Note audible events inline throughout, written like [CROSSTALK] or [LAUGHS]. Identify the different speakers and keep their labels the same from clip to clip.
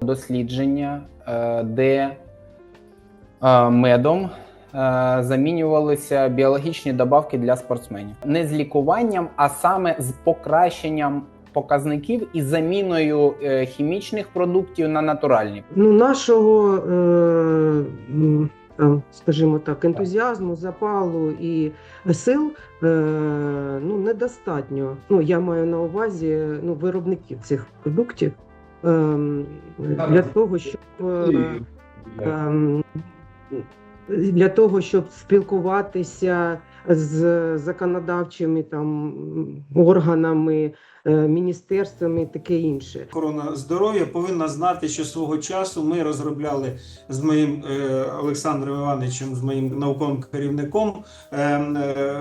Speaker 1: дослідження, е, де е, медом е, замінювалися біологічні добавки для спортсменів. Не з лікуванням, а саме з покращенням показників і заміною хімічних продуктів на натуральні.
Speaker 2: Ну, нашого, скажімо так, ентузіазму, запалу і сил ну, недостатньо. Ну, я маю на увазі ну, виробників цих продуктів для того, щоб. е, ем, для того, щоб спілкуватися з законодавчими там органами, е, міністерствами і таке інше.
Speaker 3: Охорона здоров'я повинна знати, що свого часу ми розробляли з моїм е, Олександром Івановичем, з моїм науковим керівником е, е,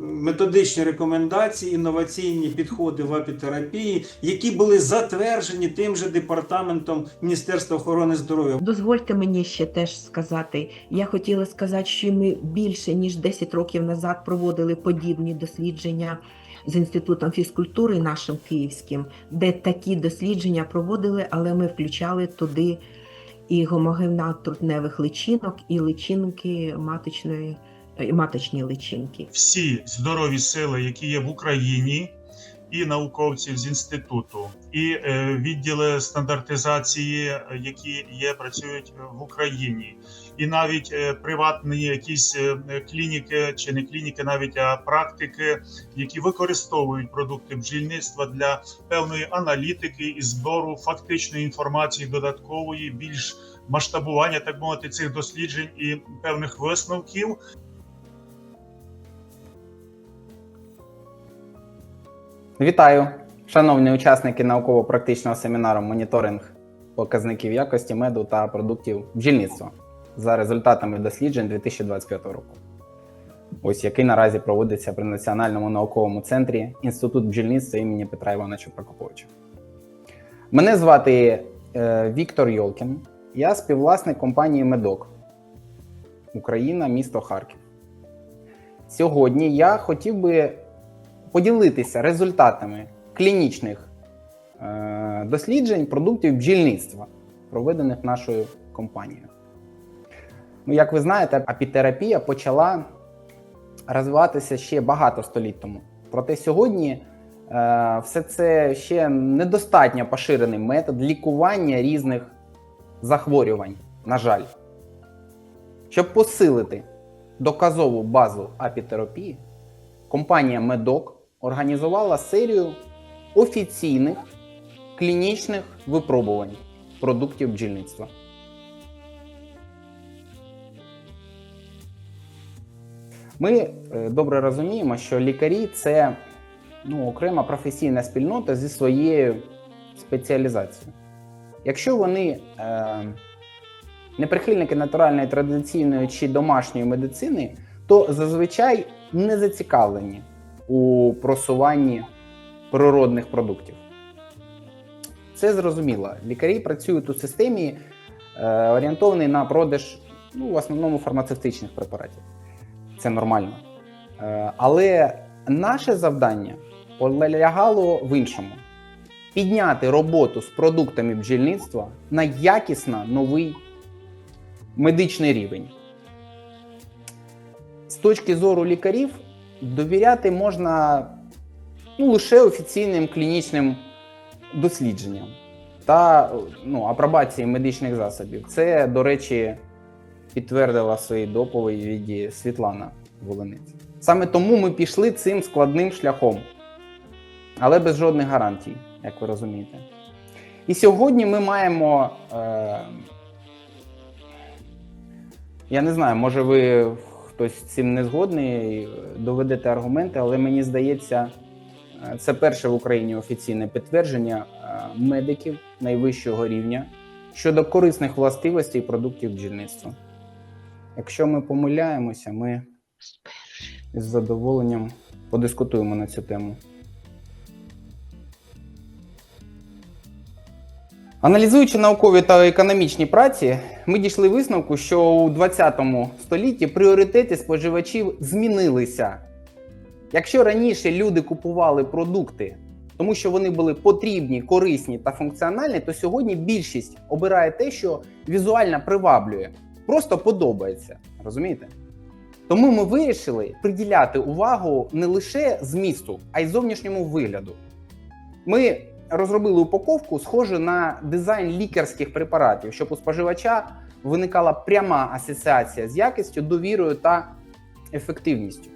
Speaker 3: методичні рекомендації, інноваційні підходи в апітерапії, які були затверджені тим же департаментом Міністерства охорони здоров'я.
Speaker 4: Дозвольте мені ще теж сказати. Я хотіла сказати, що ми більше ніж 10 років назад проводили подібні дослідження з інститутом фізкультури нашим київським, де такі дослідження проводили, але ми включали туди і гомогенат трутневих личинок, і личинки маточної маточні личинки.
Speaker 5: всі здорові сили, які є в Україні, і науковців з інституту, і е, відділи стандартизації, які є, працюють в Україні, і навіть е, приватні якісь е, клініки чи не клініки, навіть а практики, які використовують продукти бджільництва для певної аналітики і збору фактичної інформації додаткової, більш масштабування, так мовити, цих досліджень і певних висновків.
Speaker 1: Вітаю, шановні учасники науково-практичного семінару моніторинг показників якості меду та продуктів бджільництва за результатами досліджень 2025 року. Ось який наразі проводиться при Національному науковому центрі Інститут бджільництва імені Петра Івановича Прокоповича. Мене звати е, Віктор Йолкін. Я співвласник компанії Медок Україна, місто Харків. Сьогодні я хотів би поділитися результатами клінічних е, досліджень продуктів бджільництва, проведених нашою компанією. Ну, як ви знаєте, апітерапія почала розвиватися ще багато століть тому. Проте сьогодні е, все це ще недостатньо поширений метод лікування різних захворювань, на жаль. Щоб посилити доказову базу апітерапії, компанія Медок організувала серію офіційних клінічних випробувань продуктів бджільництва. Ми е, добре розуміємо, що лікарі це ну, окрема професійна спільнота зі своєю спеціалізацією. Якщо вони е, не прихильники натуральної, традиційної чи домашньої медицини, то зазвичай не зацікавлені у просуванні природних продуктів. Це зрозуміло. Лікарі працюють у системі, е, орієнтованій на продаж ну, в основному фармацевтичних препаратів. Це нормально. Е, але наше завдання полягало в іншому: підняти роботу з продуктами бджільництва на якісно новий медичний рівень. З точки зору лікарів, довіряти можна ну, лише офіційним клінічним дослідженням та ну, апробації медичних засобів. Це, до речі, підтвердила в своїй доповіді Світлана Волинець. Саме тому ми пішли цим складним шляхом, але без жодних гарантій, як ви розумієте. І сьогодні ми маємо. Е, я не знаю, може ви хтось з цим не згодний, і доведете аргументи, але мені здається, е, це перше в Україні офіційне підтвердження е, медиків найвищого рівня щодо корисних властивостей продуктів бджільництва. Якщо ми помиляємося, ми з задоволенням подискутуємо на цю тему. Аналізуючи наукові та економічні праці, ми дійшли висновку, що у 20 столітті пріоритети споживачів змінилися. Якщо раніше люди купували продукти тому що вони були потрібні, корисні та функціональні, то сьогодні більшість обирає те, що візуально приваблює, просто подобається. Розумієте? Тому ми вирішили приділяти увагу не лише змісту, а й зовнішньому вигляду. Ми розробили упаковку, схожу на дизайн лікарських препаратів, щоб у споживача виникала пряма асоціація з якістю, довірою та ефективністю.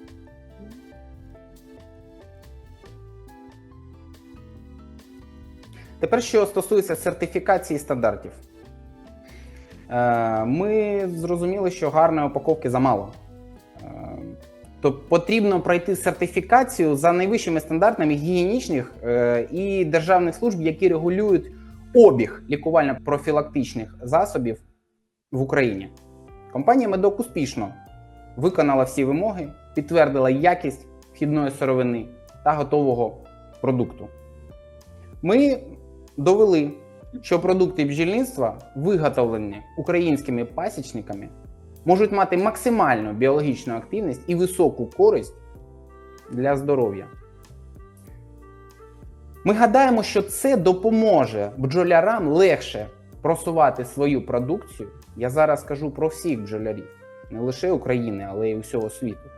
Speaker 1: Тепер, що стосується сертифікації стандартів, Е, ми зрозуміли, що гарної упаковки замало. То потрібно пройти сертифікацію за найвищими стандартами гігієнічних е, і державних служб, які регулюють обіг лікувально-профілактичних засобів в Україні. Компанія Медок успішно виконала всі вимоги, підтвердила якість вхідної сировини та готового продукту. Ми довели, що продукти бджільництва, виготовлені українськими пасічниками, можуть мати максимальну біологічну активність і високу користь для здоров'я. Ми гадаємо, що це допоможе бджолярам легше просувати свою продукцію. Я зараз кажу про всіх бджолярів, не лише України, але й усього світу.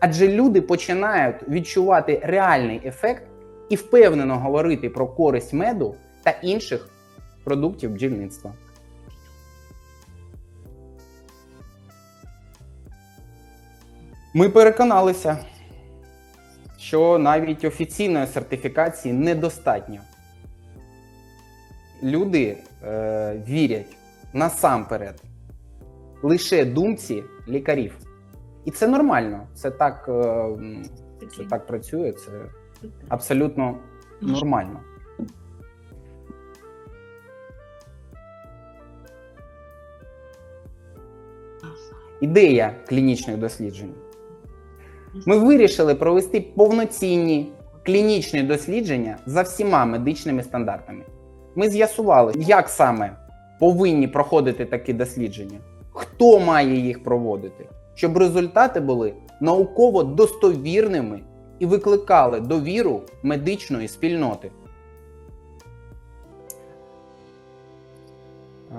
Speaker 1: Адже люди починають відчувати реальний ефект і впевнено говорити про користь меду та інших продуктів бджільництва. Ми переконалися, що навіть офіційної сертифікації недостатньо. Люди е, вірять насамперед лише думці лікарів. І це нормально. Це так, е, це так працює, це абсолютно нормально. Ідея клінічних досліджень. Ми вирішили провести повноцінні клінічні дослідження за всіма медичними стандартами. Ми з'ясували, як саме повинні проходити такі дослідження, хто має їх проводити, щоб результати були науково достовірними і викликали довіру медичної спільноти.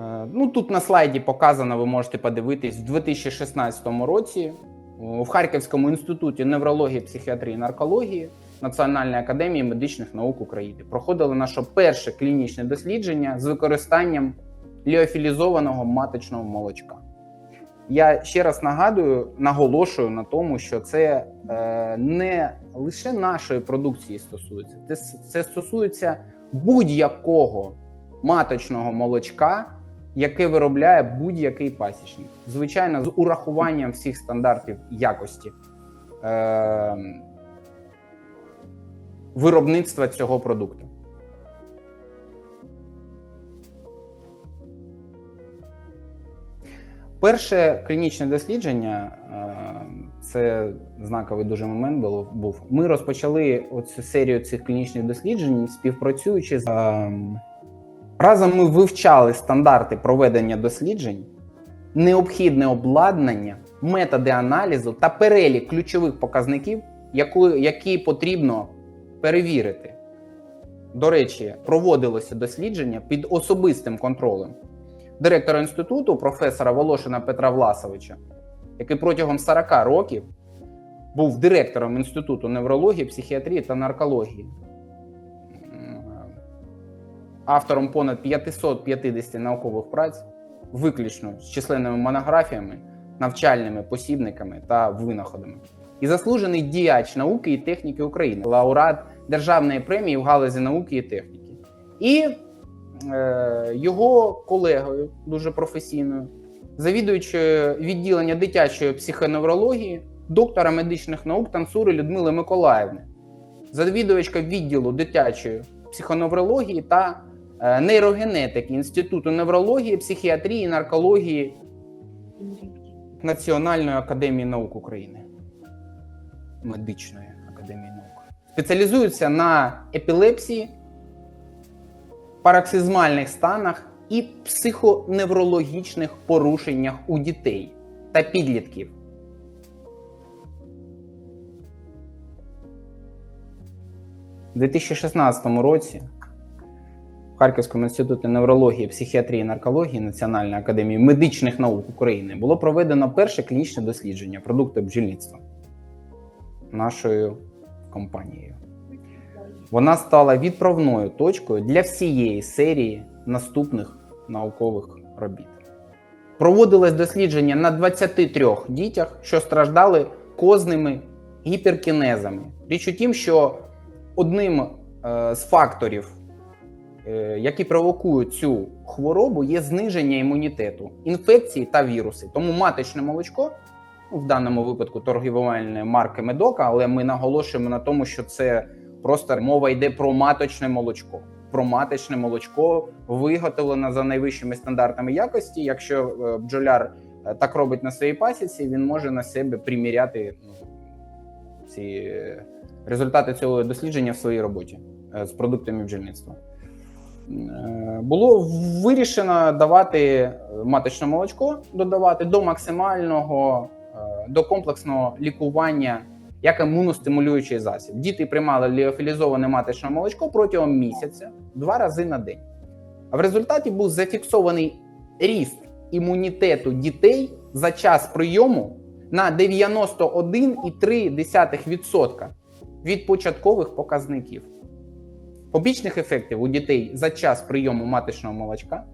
Speaker 1: Е, Ну, тут на слайді показано, ви можете подивитись, в 2016 році в Харківському інституті неврології, психіатрії і наркології Національної академії медичних наук України проходило наше перше клінічне дослідження з використанням ліофілізованого маточного молочка. Я ще раз нагадую, наголошую на тому, що це е, не лише нашої продукції стосується, це, це стосується будь-якого маточного молочка, яке виробляє будь-який пасічник. Звичайно, з урахуванням всіх стандартів якості е, виробництва цього продукту. Перше клінічне дослідження е, це знаковий дуже момент був-. Ми розпочали оцю серію цих клінічних досліджень, співпрацюючи з е, разом. Ми вивчали стандарти проведення досліджень, необхідне обладнання, методи аналізу та перелік ключових показників, які потрібно перевірити. До речі, проводилося дослідження під особистим контролем директора інституту, професора Волошина Петра Власовича, який протягом 40 років був директором Інституту неврології, психіатрії та наркології, автором понад 550 наукових праць, виключно з численними монографіями, навчальними посібниками та винаходами. І заслужений діяч науки і техніки України, лауреат Державної премії в галузі науки і техніки. І е, його колегою, дуже професійною, завідуючою відділення дитячої психоневрології, доктора медичних наук танцури Людмили Миколаївни, завідувачка відділу дитячої психоневрології та нейрогенетики Інституту неврології, психіатрії наркології Національної академії наук України. Медичної академії наук. Спеціалізується на епілепсії, пароксизмальних станах і психоневрологічних порушеннях у дітей та підлітків. У 2016 році Харківському інституті неврології, психіатрії наркології Національної академії медичних наук України було проведено перше клінічне дослідження продукту бджільництва нашою компанією. Вона стала відправною точкою для всієї серії наступних наукових робіт. Проводилось дослідження на 23 дітях, що страждали козними гіперкінезами. Річ у тім, що одним е, з факторів, які провокують цю хворобу, є зниження імунітету, інфекції та віруси. Тому маточне молочко, ну, в даному випадку торгівельної марки Медока, але ми наголошуємо на тому, що це просто мова йде про маточне молочко. Про маточне молочко виготовлено за найвищими стандартами якості. Якщо е, бджоляр е, так робить на своїй пасіці, він може на себе приміряти ну, ці е, результати цього дослідження в своїй роботі е, з продуктами бджільництва. Е, Було вирішено давати маточне молочко, додавати до максимального, е, до комплексного лікування як імуностимулюючий засіб. Діти приймали ліофілізоване маточне молочко протягом місяця два рази на день. А в результаті був зафіксований ріст імунітету дітей за час прийому на 91,3% від початкових показників. Побічних ефектів у дітей за час прийому маточного молочка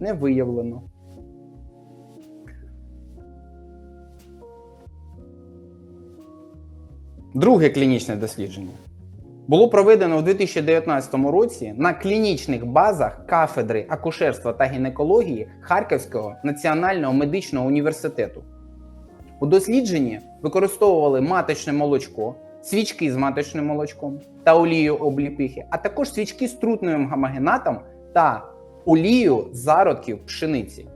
Speaker 1: не виявлено. Друге клінічне дослідження було проведено у 2019 році на клінічних базах кафедри акушерства та гінекології Харківського національного медичного університету. У дослідженні використовували маточне молочко, свічки з маточним молочком та олію обліпихи, а також свічки з трутневим гамагенатом та олію зародків пшениці.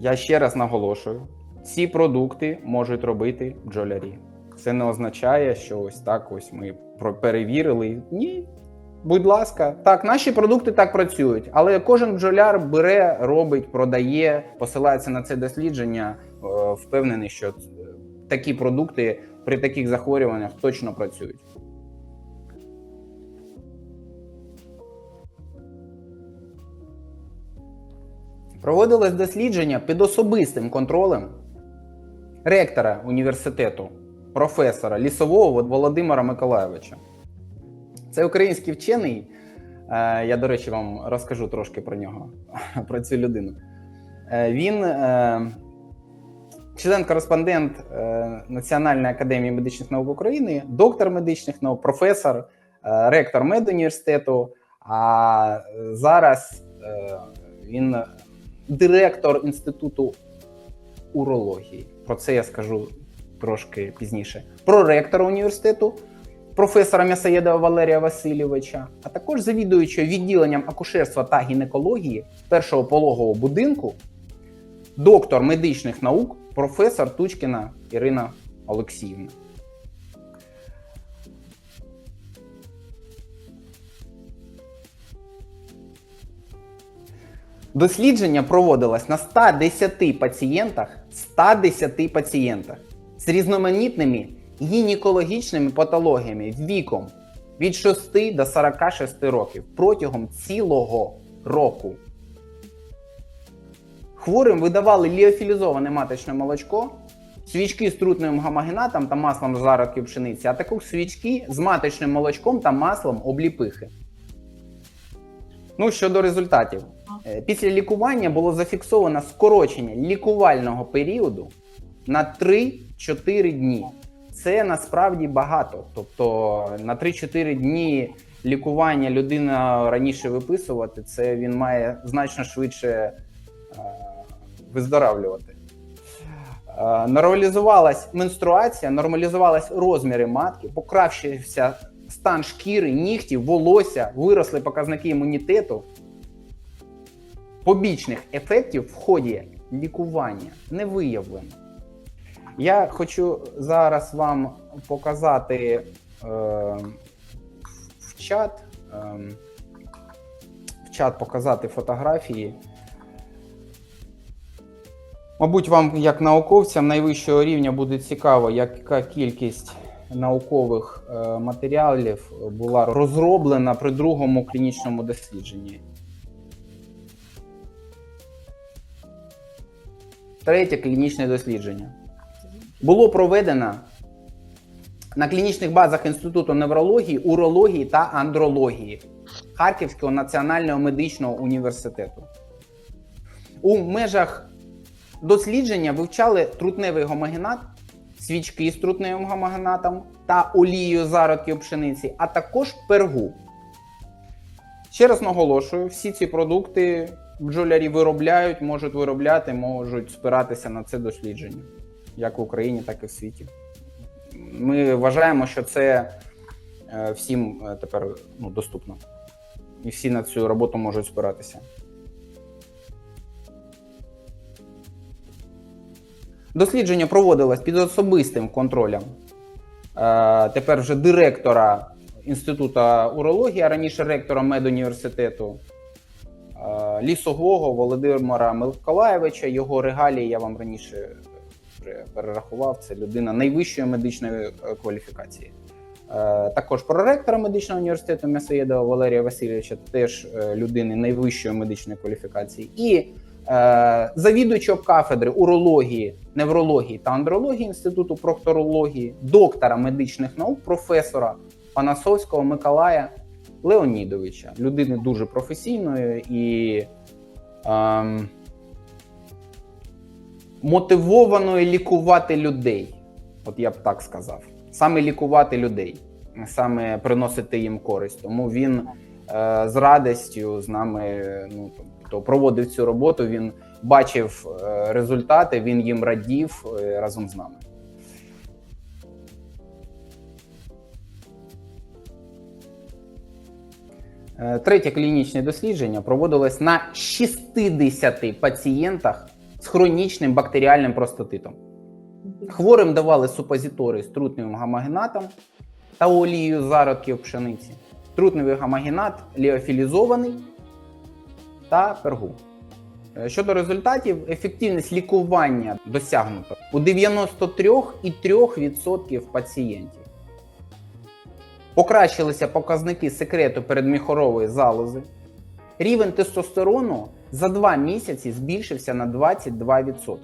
Speaker 1: Я ще раз наголошую: ці продукти можуть робити бджолярі. Це не означає, що ось так ось ми перевірили. Ні. Будь ласка, так, наші продукти так працюють, але кожен бджоляр бере, робить, продає, посилається на це дослідження, впевнений, що е, такі продукти при таких захворюваннях точно працюють. Проводилось дослідження під особистим контролем ректора університету, професора лісового Володимира Миколайовича. Це український вчений. е, Я, до речі, вам розкажу трошки про нього, [LAUGHS] про цю людину. Е, Він е, член-кореспондент е, Національної академії медичних наук України, доктор медичних наук, професор, е, ректор медуніверситету. А е, зараз він директор інституту урології. Про це я скажу трошки пізніше. Про ректора університету, професора М'ясоєдова Валерія Васильовича, а також завідуючого відділенням акушерства та гінекології першого пологового будинку, доктор медичних наук, професор Тучкіна Ірина Олексіївна. Дослідження проводилось на 110 пацієнтах, 110 пацієнтах з різноманітними гінекологічними патологіями віком від 6 до 46 років протягом цілого року. Хворим видавали ліофілізоване маточне молочко, свічки з трутневим гамагенатом та маслом з зародків пшениці, а також свічки з маточним молочком та маслом обліпихи. Ну, щодо результатів. Е, Після лікування було зафіксовано скорочення лікувального періоду на 3-4 дні. Це насправді багато. Тобто на 3-4 дні лікування людина раніше виписувати, це він має значно швидше виздоравлювати. Е, Нормалізувалась менструація, нормалізувались розміри матки, покращився стан шкіри, нігтів, волосся, виросли показники імунітету. Побічних ефектів в ході лікування не виявлено. Я хочу зараз вам показати е, в чат, е, в чат показати фотографії. Мабуть, вам, як науковцям найвищого рівня, буде цікаво, яка кількість наукових е, матеріалів була розроблена при другому клінічному дослідженні. Третє клінічне дослідження. Було проведено на клінічних базах Інституту неврології, урології та андрології Харківського національного медичного університету. У межах дослідження вивчали трутневий гомогенат, свічки з трутневим гомогенатом та олією зародків пшениці, а також пергу. Ще раз наголошую, всі ці продукти бджолярі виробляють, можуть виробляти, можуть спиратися на це дослідження, як в Україні, так і в світі. Ми вважаємо, що це е, всім е, тепер ну, доступно. І всі на цю роботу можуть спиратися. Дослідження проводилось під особистим контролем е, тепер вже директора Інституту урології, а раніше ректора медуніверситету е, лісового Володимира Миколаєвича. Його регалії я вам раніше перерахував. Це людина найвищої медичної е, кваліфікації. Е, Також проректора медичного університету М'ясоєдова Валерія Васильовича, теж е, людини найвищої медичної кваліфікації, і е, кафедри урології, неврології та андрології Інституту прокторології, доктора медичних наук, професора Панасовського Миколая Леонідовича, людини дуже професійної і ем, мотивованої лікувати людей. От я б так сказав. Саме лікувати людей, саме приносити їм користь. Тому він е, з радістю з нами ну, тобто проводив цю роботу. Він бачив е, результати, він їм радів е, разом з нами. Е, Третє клінічне дослідження проводилось на 60 пацієнтах з хронічним бактеріальним простатитом. Хворим давали супозитори з трутневим гамагенатом та олією зародків пшениці. Трутневий гамагенат ліофілізований та пергу. Е, Щодо результатів, ефективність лікування досягнута у 93,3% пацієнтів. Покращилися показники секрету передміхорової залози. Рівень тестостерону за 2 місяці збільшився на 22%.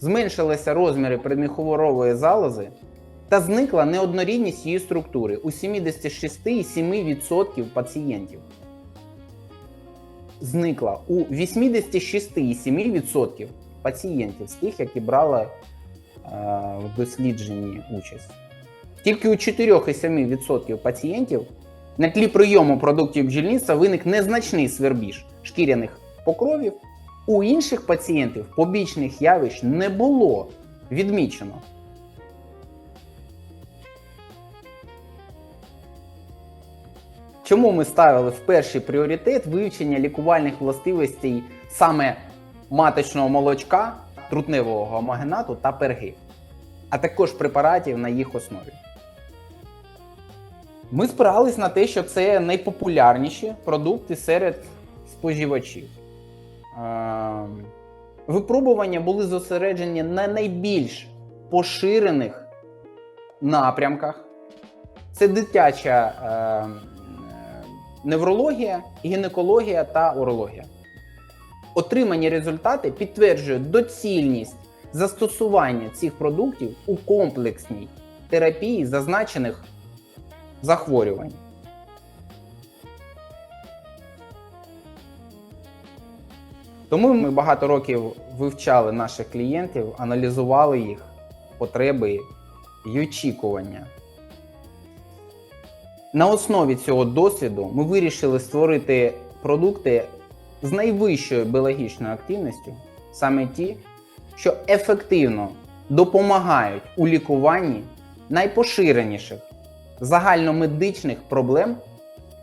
Speaker 1: Зменшилися розміри передміхорової залози та зникла неоднорідність її структури у 76,7% пацієнтів. Зникла у 86,7% пацієнтів з тих, які брали е, в дослідженні участь. Тільки у 4,7% пацієнтів на тлі прийому продуктів бджільництва виник незначний свербіж шкіряних покровів. У інших пацієнтів побічних явищ не було відмічено. Чому ми ставили в перший пріоритет вивчення лікувальних властивостей саме маточного молочка, трутневого гомогенату та перги, а також препаратів на їх основі? Ми спирались на те, що це найпопулярніші продукти серед споживачів. Е, Випробування були зосереджені на найбільш поширених напрямках. Це дитяча е, е, неврологія, гінекологія та урологія. Отримані результати підтверджують доцільність застосування цих продуктів у комплексній терапії зазначених захворювань. Тому ми багато років вивчали наших клієнтів, аналізували їх потреби і очікування. На основі цього досвіду ми вирішили створити продукти з найвищою біологічною активністю, саме ті, що ефективно допомагають у лікуванні найпоширеніших загальномедичних проблем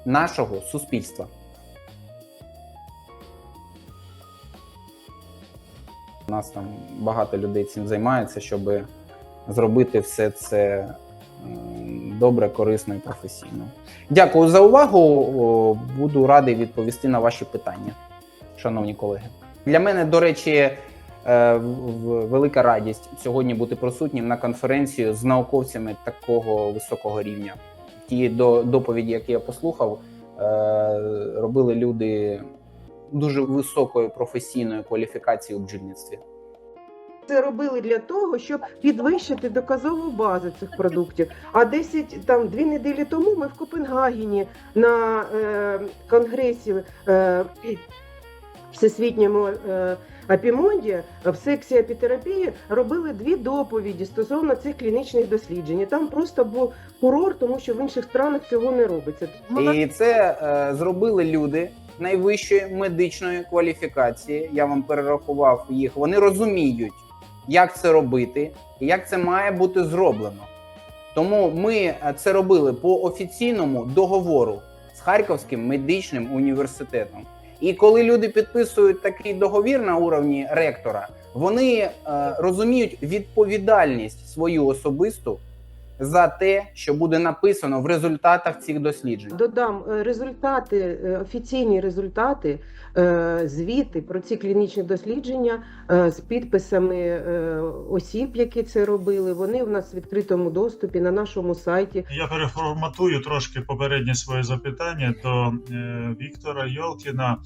Speaker 1: нашого суспільства. У нас там багато людей цим займається, щоб зробити все це добре, корисно і професійно. Дякую за увагу. Буду радий відповісти на ваші питання, шановні колеги. Для мене, до речі, е, велика радість сьогодні бути присутнім на конференцію з науковцями такого високого рівня. Ті до доповіді, які я послухав, е, робили люди дуже високої професійної кваліфікації у бджільництві.
Speaker 2: Це робили для того, щоб підвищити доказову базу цих продуктів. А 10, там дві неділі тому ми в Копенгагені на е, конгресі е, всесвітньому е, апімонді в сексі апітерапії робили дві доповіді стосовно цих клінічних досліджень. Там просто був фурор, тому що в інших странах цього не робиться.
Speaker 1: І це е, зробили люди найвищої медичної кваліфікації. Я вам перерахував їх. Вони розуміють, як це робити і як це має бути зроблено. Тому ми е, це робили по офіційному договору з Харківським медичним університетом. І коли люди підписують такий договір на уровні ректора, вони е, розуміють відповідальність свою особисту за те, що буде написано в результатах цих досліджень.
Speaker 2: Додам е, результати, е, офіційні результати, е, звіти про ці клінічні дослідження з підписами осіб, які це робили. Вони в нас в відкритому доступі на нашому сайті.
Speaker 5: Я переформатую трошки попереднє своє запитання до Віктора Йолкіна,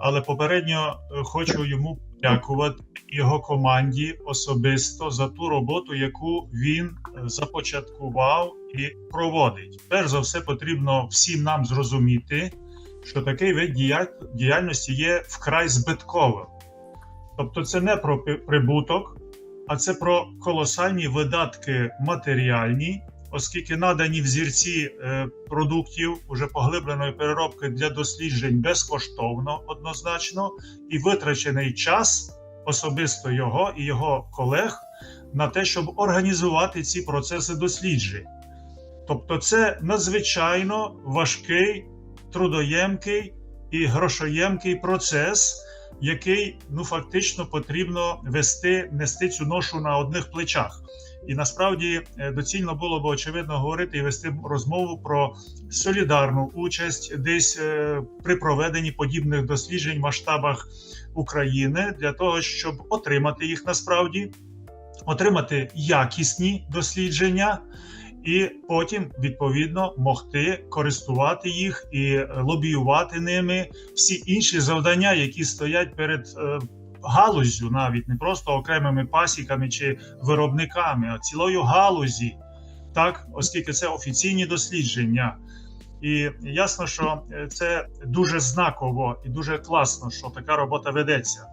Speaker 5: але попередньо хочу йому подякувати його команді особисто за ту роботу, яку він е, започаткував і проводить. Перш за все, потрібно всім нам зрозуміти, що такий вид діяльності є вкрай збитковим. Тобто, це не про прибуток, а це про колосальні видатки матеріальні, оскільки надані взірці е, продуктів уже поглибленої переробки для досліджень безкоштовно однозначно, і витрачений час особисто його і його колег на те, щоб організувати ці процеси досліджень. Тобто, це надзвичайно важкий, трудоємкий і грошоємкий процес, який ну фактично потрібно вести, нести цю ношу на одних плечах. І насправді е, доцільно було б очевидно говорити і вести розмову про солідарну участь десь е, при проведенні подібних досліджень в масштабах України для того, щоб отримати їх насправді, отримати якісні дослідження. І потім відповідно могти користувати їх і лобіювати ними всі інші завдання, які стоять перед е, галуззю, навіть не просто окремими пасіками чи виробниками, а цілою галузі, так, оскільки це офіційні дослідження. І ясно, що е, це дуже знаково і дуже класно, що така робота ведеться.